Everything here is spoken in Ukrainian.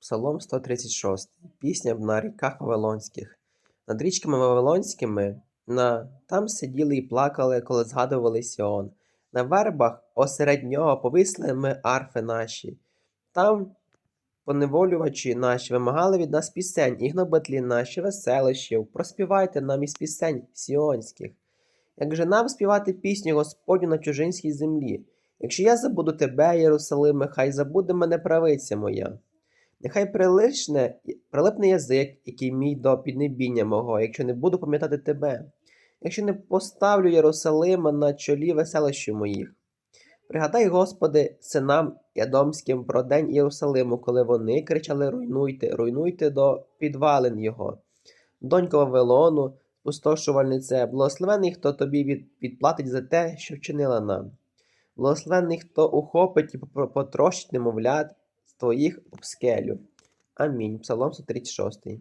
Псалом 136. Пісня на ріках Вавилонських. Над річками Вавилонськими на... там сиділи і плакали, коли згадували Сіон. На вербах осеред нього повисли ми арфи наші. Там поневолювачі наші вимагали від нас пісень, і гнобитлі наші веселищів. Проспівайте нам із пісень сіонських. Як же нам співати пісню Господню на чужинській землі? Якщо я забуду тебе, Єрусалиме, хай забуде мене правиця моя. Нехай прилишне, прилипне язик, який мій до піднебіння мого, якщо не буду пам'ятати тебе, якщо не поставлю Єрусалима на чолі веселищу моїх. Пригадай, Господи, синам Ядомським про день Єрусалиму, коли вони кричали Руйнуйте, руйнуйте до підвалин його. Донько Вавилону, спустошувальнице, благословений, хто тобі від, відплатить за те, що вчинила нам. Благословений, хто ухопить і потрощить немовлят твоїх об скелю. Амінь. Псалом 136.